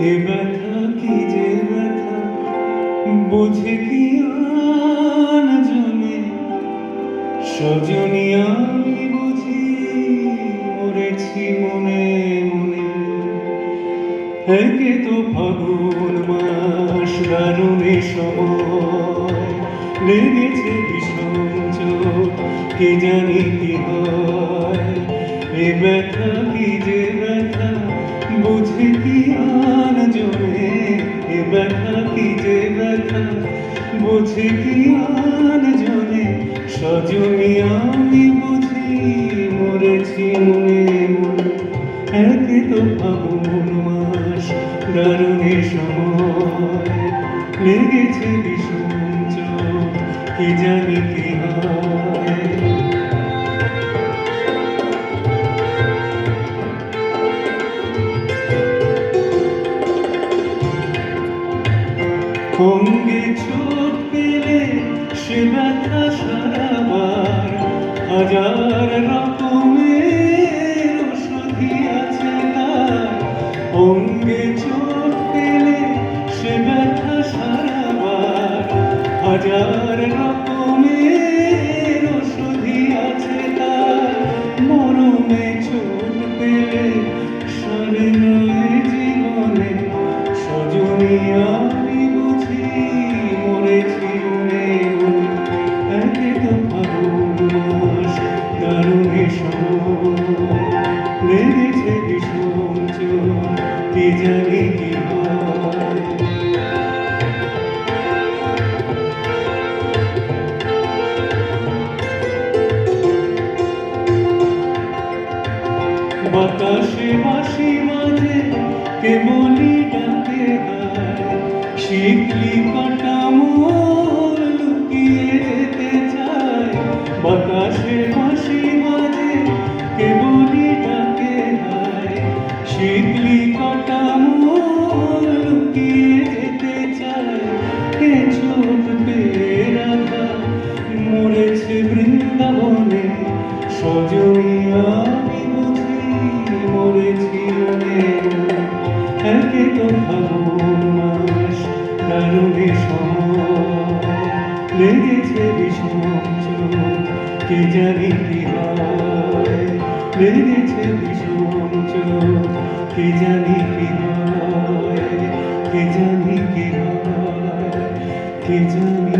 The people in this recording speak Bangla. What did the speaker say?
এ ব্যথা কি যে ব্যথা? বুঝে কি জনে? সজনী আমি বুঝি, মরেছি মনে মনে। একে তো ফাগুন মাস, দারুণে সময়। লেগেছে ভীষণ কে জানি কি হয়? এ ব্যথা কি যে ব্যথা, বুঝে কি আর জোরে সজনী আমি বুঝি মরেছি মনে মনে। একে তো ফাগুন মাস, দারুণে সময়। লেগেছে ভীষণ কি জানি কি হয়। অঙ্গে চোট পেলে সে ব্যথা সারাবার। হাজার রকমের ওষুধি আছে তার। অঙ্গে চোট পেলে সে ব্যথা সারাবার। হাজার বাতাসে বাসি মাঝে কেমনি ডাকে শিখলি কাটা সজনী আমি বুঝি মরেছি। একে তো ফাগুন মাস দারুণে লেগেছে ভীষণ কে জানি কি হয়? লেগেছে ভীষণ কে জানি কি হয়? কে জানি কি হয়? কে জানি